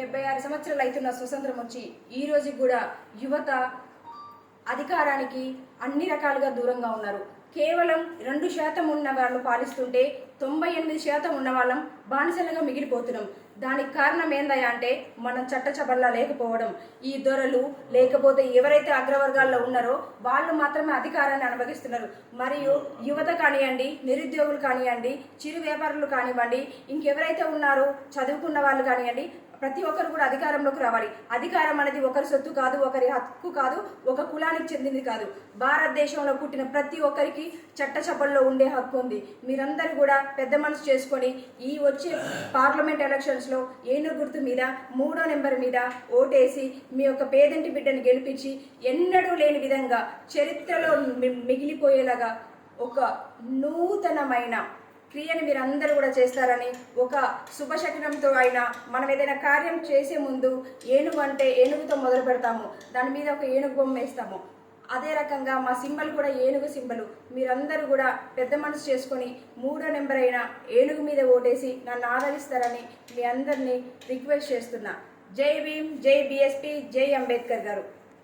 డెబ్బై ఆరు సంవత్సరాలు అవుతున్న స్వతంత్రం వచ్చి ఈ రోజుకి కూడా యువత అధికారానికి అన్ని రకాలుగా దూరంగా ఉన్నారు. కేవలం రెండు శాతం ఉన్న వాళ్ళు పాలిస్తుంటే తొంభై ఎనిమిది శాతం ఉన్న వాళ్ళం బానిసలుగా మిగిలిపోతున్నాం. దానికి కారణం ఏందయ్యా అంటే మనం చట్టచబల్లా లేకపోవడం. ఈ దొరలు లేకపోతే ఎవరైతే అగ్రవర్గాల్లో ఉన్నారో వాళ్ళు మాత్రమే అధికారాన్ని అనుభవిస్తున్నారు. మరియు యువత కానివ్వండి నిరుద్యోగులు కానివ్వండి చిరు వ్యాపారులు కానివ్వండి ఇంకెవరైతే ఉన్నారో చదువుకున్న వాళ్ళు కానివ్వండి ప్రతి ఒక్కరు కూడా అధికారంలోకి రావాలి. అధికారం అనేది ఒకరి సొత్తు కాదు ఒకరి హక్కు కాదు ఒక కులానికి చెందింది కాదు. భారతదేశంలో పుట్టిన ప్రతి ఒక్కరికి చట్ట చట్టచబల్లో ఉండే హక్కు ఉంది. మీరందరూ కూడా పెద్ద మనసు చేసుకొని ఈ వచ్చే పార్లమెంట్ ఎలక్షన్స్లో ఏనుగు గుర్తు మీద మూడో నెంబర్ మీద ఓటేసి మీ యొక్క పేదంటి బిడ్డని గెలిపించి ఎన్నడూ లేని విధంగా చరిత్రలో మి- మిగిలిపోయేలాగా ఒక నూతనమైన క్రియని మీరు అందరూ కూడా చేస్తారని ఒక శుభశకనంతో అయినా మనం ఏదైనా కార్యం చేసే ముందు ఏనుగు అంటే ఏనుగుతో మొదలు పెడతాము. దాని మీద ఒక ఏనుగు బొమ్మ వేస్తాము. అదే రకంగా మా సింబల్ కూడా ఏనుగు సింబలు. మీరందరూ కూడా పెద్ద మనసు చేసుకొని మూడో నెంబర్ అయిన ఏనుగు మీద ఓటేసి నన్ను ఆదరిస్తారని మీ అందరినీ రిక్వెస్ట్ చేస్తున్నా. జై భీమ్ జై బిఎస్పి జై అంబేద్కర్ గారు.